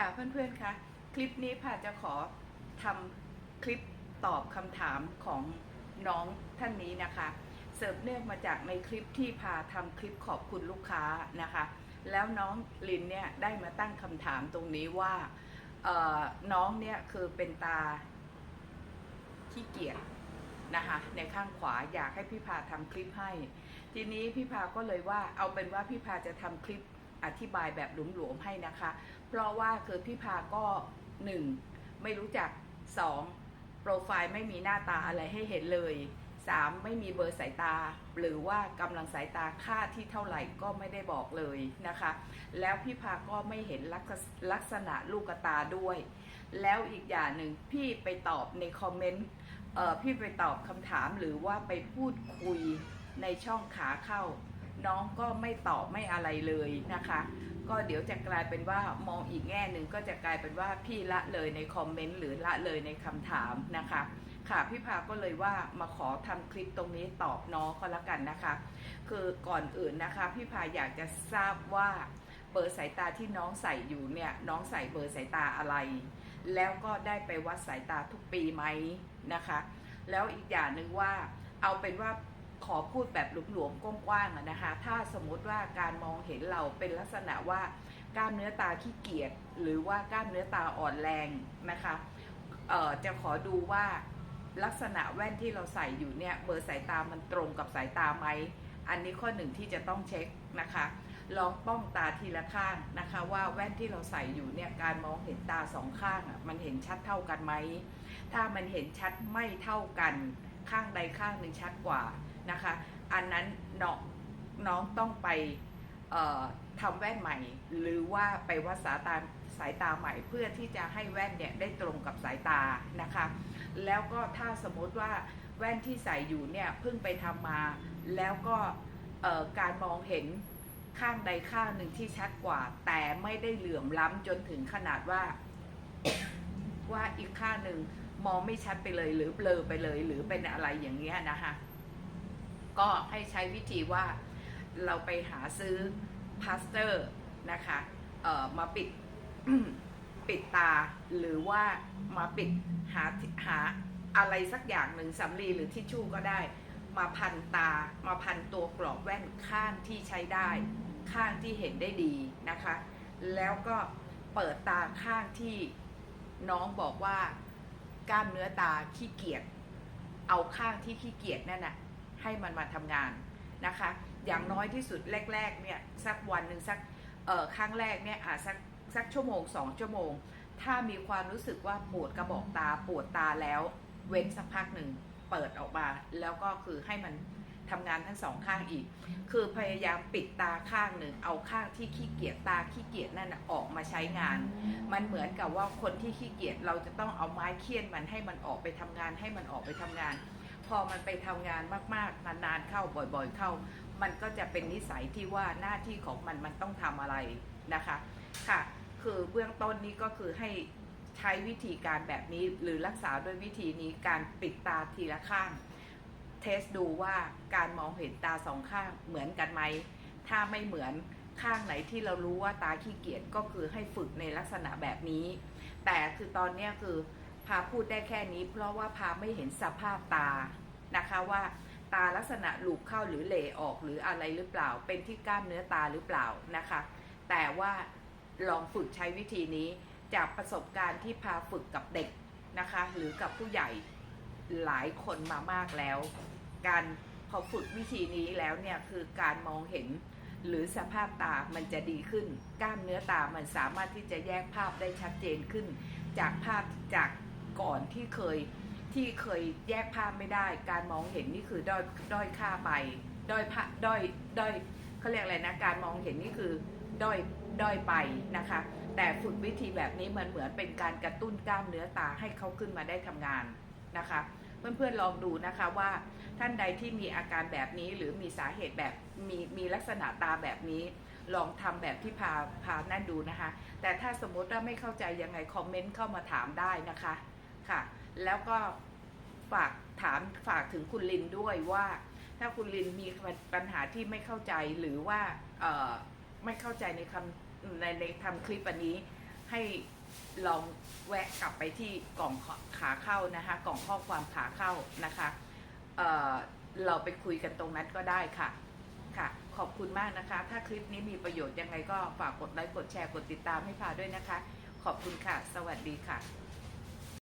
ค่ะเพื่อนๆคะคลิปนี้พาจะขอทำคลิปตอบคำถามของน้องท่านนี้นะคะ เสิร์ฟเนื่องมาจากในคลิปที่พาทำคลิปขอบคุณลูกค้านะคะ แล้วน้องลินเนี่ยได้มาตั้งคำถามตรงนี้ว่าน้องเนี่ยคือเป็นตาขี้เกียจนะคะในข้างขวาอยากให้พี่พาทำคลิปให้ ทีนี้พี่พาก็เลยว่าเอาเป็นว่าพี่พาจะทำคลิปอธิบายแบบหลวมๆให้นะคะ เพราะว่าคือพี่พาก็หนึ่งไม่รู้จักสองโปรไฟล์ไม่มีหน้าตาอะไรให้เห็นเลยสามไม่มีเบอร์สายตา หรือว่ากำลังสายตาค่าที่เท่าไหร่ก็ไม่ได้บอกเลยนะคะ แล้วพี่พาก็ไม่เห็นลักษณะลูกตาด้วย แล้วอีกอย่างหนึ่งพี่ไปตอบในคอมเมนต์พี่ไปตอบคำถามหรือว่าไปพูดคุยในช่องขาเข้า น้องก็ไม่ตอบไม่อะไรเลยนะคะ ก็เดี๋ยวจะกลายเป็นว่ามองอีกแง่หนึ่งก็จะกลายเป็นว่าพี่ละเลยในคอมเมนต์หรือละเลยในคำถามนะคะค่ะพี่พาก็เลยว่ามาขอทำคลิปตรงนี้ตอบน้องก็แล้วกันนะคะ คือก่อนอื่นนะคะพี่พาอยากจะทราบว่าเบอร์สายตาที่น้องใส่อยู่เนี่ยน้องใส่เบอร์สายตาอะไร แล้วก็ได้ไปวัดสายตาทุกปีไหมนะคะ แล้วอีกอย่างหนึ่งว่าเอาเป็นว่า ขอพูดแบบหลวมๆกว้างๆนะคะ ถ้าสมมติว่าการมองเห็นเราเป็นลักษณะว่ากล้ามเนื้อตาขี้เกียจหรือว่ากล้ามเนื้อตาอ่อนแรงนะคะเอ่อจะขอดูว่าลักษณะแว่นที่เราใส่อยู่เนี่ยเบอร์สายตามันตรงกับสายตาไหมอันนี้ข้อหนึ่งที่จะต้องเช็คนะคะลองป้องตาทีละข้างนะคะ ว่าแว่นที่เราใส่อยู่เนี่ยการมองเห็นตาสองข้างมันเห็นชัดเท่ากันไหม ถ้ามันเห็นชัดไม่เท่ากันข้างใดข้างหนึ่งชัดกว่านะคะ อันนั้นน้องน้องต้องไปทำแว่นใหม่ หรือว่าไปวัดสายตาสายตาใหม่เพื่อที่จะให้แว่นเนี่ยได้ตรงกับสายตานะคะ แล้วก็ถ้าสมมติว่าแว่นที่ใส่อยู่เนี่ยเพิ่งไปทำมา แล้วก็การมองเห็นข้างใดข้างหนึ่งที่ชัดกว่า แต่ไม่ได้เหลื่อมล้ำจนถึงขนาดว่าว่าอีกข้างหนึ่ง มองไม่ชัดไปเลยหรือเบลอไปเลย หรือเป็นอะไรอย่างเงี้ยนะคะก็ให้ใช้วิธีว่าเราไปหาซื้อพลาสเตอร์นะคะเอ่อมาปิดปิดตาหรือว่ามาปิดหาหาอะไรสักอย่างหนึ่งสำลีหรือทิชชู่ก็ได้ มาพันตามาพันตัวกรอบแว่นข้างที่ใช้ได้ ข้างที่เห็นได้ดีนะคะ แล้วก็เปิดตาข้างที่น้องบอกว่า กล้ามเนื้อตาขี้เกียจเอาข้างที่ขี้เกียจนั่นน่ะให้มันมาทำงานนะคะ อย่างน้อยที่สุดแรกๆเนี่ยสักวันหนึ่งสักเอ่อครั้งแรกเนี่ยอาจสักสักชั่วโมงสองชั่วโมง ถ้ามีความรู้สึกว่าปวดกระบอกตาปวดตาแล้ว เว้นสักพักหนึ่งเปิดออกมาแล้วก็คือให้มัน ทำงานทั้งสองข้างอีก คือพยายามปิดตาข้างหนึ่งเอาข้างที่ขี้เกียจตาขี้เกียจนั่นนะออกมาใช้งาน มันเหมือนกับว่าคนที่ขี้เกียจเราจะต้องเอาไม้เคี่ยนมันให้มันออกไปทำงานให้มันออกไปทำงาน พอมันไปทำงานมากๆนานๆเข้าบ่อยๆเข้า มันก็จะเป็นนิสัยที่ว่าหน้าที่ของมันมันต้องทำอะไรนะคะค่ะคือเบื้องต้นนี้ก็คือให้ใช้วิธีการแบบนี้หรือรักษาด้วยวิธีนี้การปิดตาทีละข้าง เทสดูว่าการมองเห็นตาสองข้างเหมือนกันไหม ถ้าไม่เหมือนข้างไหนที่เรารู้ว่าตาขี้เกียจก็คือให้ฝึกในลักษณะแบบนี้ แต่คือตอนนี้คือพาพูดได้แค่นี้ เพราะว่าพาไม่เห็นสภาพตานะคะว่าตาลักษณะหลูบเข้าหรือเหลออกหรืออะไรหรือเปล่า เป็นที่กล้ามเนื้อตาหรือเปล่านะคะ แต่ว่าลองฝึกใช้วิธีนี้จากประสบการณ์ที่พาฝึกกับเด็กนะคะ หรือกับผู้ใหญ่หลายคนมามากแล้ว การพอฝึกวิธีนี้แล้วเนี่ยคือการมองเห็นหรือสภาพตามันจะดีขึ้น กล้ามเนื้อตามันสามารถที่จะแยกภาพได้ชัดเจนขึ้น จากภาพจากก่อนที่เคยที่เคยแยกภาพไม่ได้ การมองเห็นนี่คือด้อยด้อยค่าไปด้อยด้อยด้อยเขาเรียกอะไรนะการมองเห็นนี่คือด้อยด้อยไปนะคะ แต่ฝึกวิธีแบบนี้มันเหมือนเป็นการกระตุ้นกล้ามเนื้อตาให้เขาขึ้นมาได้ทำงานนะคะ เพื่อนๆลองดูนะคะว่าท่านใดที่มีอาการแบบนี้หรือมีสาเหตุแบบมีมีลักษณะตาแบบนี้ ลองทำแบบที่พาพานั่นดูนะคะ แต่ถ้าสมมติว่าไม่เข้าใจยังไงคอมเมนต์เข้ามาถามได้นะคะค่ะ แล้วก็ฝากถามฝากถึงคุณลินด้วยว่า ถ้าคุณลินมีปัญหาที่ไม่เข้าใจหรือว่าไม่เข้าใจในคำในในทำคลิปอันนี้ให้ ลองแวะกลับไปที่กล่องขาเข้านะคะ กล่องข้อความขาเข้านะคะเเราไปคุยกันตรงนั้นก็ได้ค่ะค่ะ ขอบคุณมากนะคะ ถ้าคลิปนี้มีประโยชน์ยังไงก็ฝากกดไลค์กดแชร์กดติดตามให้พาด้วยนะคะ ขอบคุณค่ะ สวัสดีค่ะ